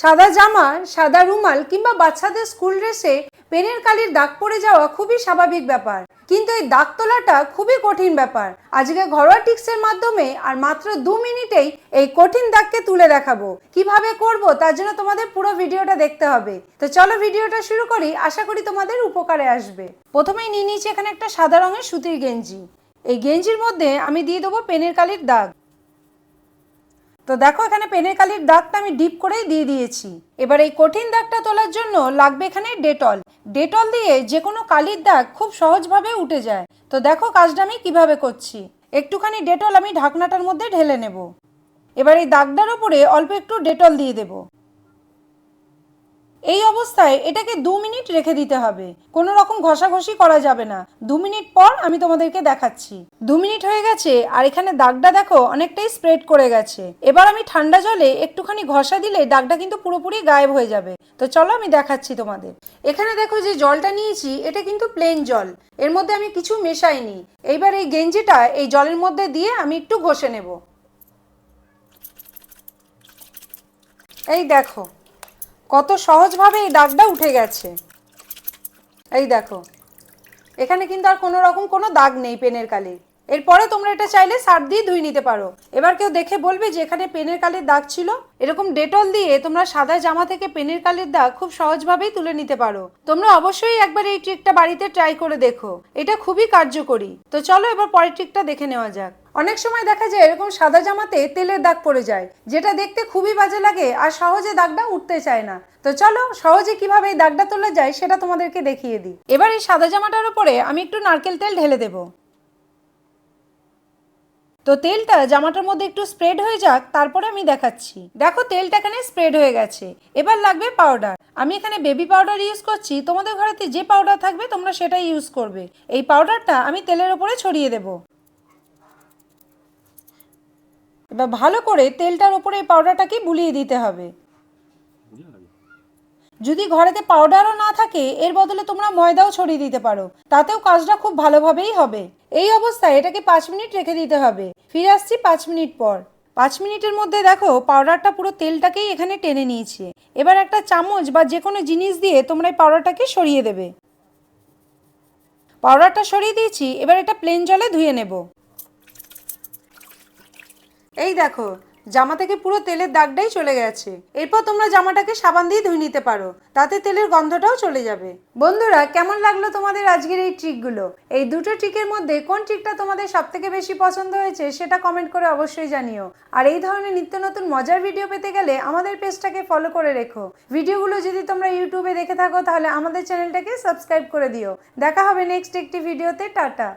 সাদা জামা, সাদা রুমাল কিংবা বাচ্চাদের স্কুল ড্রেসে পেনের কালির দাগ পড়ে যাওয়া খুবই স্বাভাবিক ব্যাপার। কিন্তু এই দাগ তোলাটা খুবই কঠিন ব্যাপার। আজকে ঘরোয়া টিক্সের মাধ্যমে আর মাত্র দু মিনিটেই এই কঠিন দাগকে তুলে দেখাবো। কীভাবে করব তার জন্য তোমাদের পুরো ভিডিওটা দেখতে হবে। তো চলো ভিডিওটা শুরু করি। আশা করি তোমাদের উপকারে আসবে। প্রথমেই নিয়ে নিয়েছি এখানে একটা সাদা রঙের সুতির গেঞ্জি। এই গেঞ্জির মধ্যে আমি দিয়ে দেবো পেনের কালির দাগ। তো দেখো, এখানে পেনের কালির দাগটা আমি ডিপ করেই দিয়ে দিয়েছি। এবার এই কঠিন দাগটা তোলার জন্য লাগবে এখানে ডেটল। ডেটল দিয়ে যে কোনো কালির দাগ খুব সহজভাবে উঠে যায়। তো দেখো কাজটা আমি কীভাবে করছি। একটুখানি ডেটল আমি ঢাকনাটার মধ্যে ঢেলে নেব। এবার এই দাগটার উপরে অল্প একটু ডেটল দিয়ে দেব। এই অবস্থায় এটাকে দু মিনিট রেখে দিতে হবে। কোনো রকম ঘষাঘষি করা যাবে না। দু মিনিট পর আমি তোমাদেরকে দেখাচ্ছি। দু মিনিট হয়ে গেছে, আর এখানে দাগটা দেখো অনেকটাই স্প্রেড করে গেছে। এবার আমি ঠান্ডা জলে একটুখানি ঘষা দিলে দাগটা কিন্তু পুরোপুরি গায়েব হয়ে যাবে। তো চলো আমি দেখাচ্ছি তোমাদের। এখানে দেখো যে জলটা নিয়েছি, এটা কিন্তু প্লেন জল। এর মধ্যে আমি কিছু মেশাইনি। এইবার এই গেঞ্জিটা এই জলের মধ্যে দিয়ে আমি একটু ঘষে নেব। এই দেখো। কত সহজভাবে এই দাগটা উঠে গেছে। এই দেখো, এখানে কিন্তু আর কোনো রকম কোনো দাগ নেই পেনের কালির এরপরে তোমরা এটা চাইলে সার দিয়ে ধুই নিতে পারো। এবার কেউ দেখে বলবে যে এখানে পেনের কালির দাগ ছিল। এরকম ডেটল দিয়ে তোমরা সাদা জামা থেকে পেনের কালির দাগ খুব সহজভাবেই তুলে নিতে পারো। তোমরা অবশ্যই একবার এই ট্রিকটা বাড়িতে ট্রাই করে দেখো। এটা খুবই কার্যকরী। তো চলো এবার পরের ট্রিকটা দেখে নেওয়া যাক। অনেক সময় দেখা যায় এরকম সাদা জামাতে তেলের দাগ পড়ে যায়, যেটা দেখতে খুবই বাজে লাগে আর সহজে দাগটা উঠতে চায় না। তো চলো সহজে কীভাবে এই দাগটা তোলা যায় সেটা তোমাদেরকে দেখিয়ে দিই। এবার এই সাদা জামাটার উপরে আমি একটু নারকেল তেল ঢেলে দেবো। তো তেলটা জামাটার মধ্যে একটু স্প্রেড হয়ে যাক, তারপরে আমি দেখাচ্ছি। দেখো, তেলটা এখানে স্প্রেড হয়ে গেছে। এবার লাগবে পাউডার আমি এখানে বেবি পাউডার ইউজ করছি। তোমাদের ঘরেতে যে পাউডার থাকবে, তোমরা সেটাই ইউজ করবে। এই পাউডারটা আমি তেলের ওপরে ছড়িয়ে দেব। এবার ভালো করে তেলটার ওপরে এই পাউডারটাকে বুলিয়ে দিতে হবে। যদি ঘরেতে পাউডারও না থাকে, এর বদলে তোমরা ময়দাও ছড়িয়ে দিতে পারো। তাতেও কাজটা খুব ভালোভাবেই হবে। এই অবস্থায় এটাকে পাঁচ মিনিট রেখে দিতে হবে। ফিরে আসছি পাঁচ মিনিট পর। পাঁচ মিনিটের মধ্যে দেখো পাউডারটা পুরো তেলটাকেই এখানে টেনে নিয়েছে। এবার একটা চামচ বা যে কোনো জিনিস দিয়ে তোমরা এই পাউডারটাকে সরিয়ে দেবে। পাউডারটা সরিয়ে দিয়েছি, এবার এটা প্লেন জলে ধুয়ে নেব। এই দেখো জামা থেকে পুরো তেলের দাগটাই চলে গেছে। এরপর তোমরা জামাটাকে সাবান দিয়ে ধুয়ে নিতে পারো, তাতে তেলের গন্ধটাও চলে যাবে। বন্ধুরা, কেমন লাগল তোমাদের আজকের এই ট্রিকগুলো? এই দুটো ট্রিকের মধ্যে কোন ট্রিকটা তোমাদের সব থেকে বেশি পছন্দ হয়েছে সেটা কমেন্ট করে অবশ্যই জানিও। আর এই ধরনের নিত্য নতুন মজার ভিডিও পেতে গেলে আমাদের পেজটাকে ফলো করে রেখো। ভিডিওগুলো যদি তোমরা ইউটিউবে দেখে থাকো, তাহলে আমাদের চ্যানেলটাকে সাবস্ক্রাইব করে দিও। দেখা হবে নেক্সট একটি ভিডিওতে টাটা।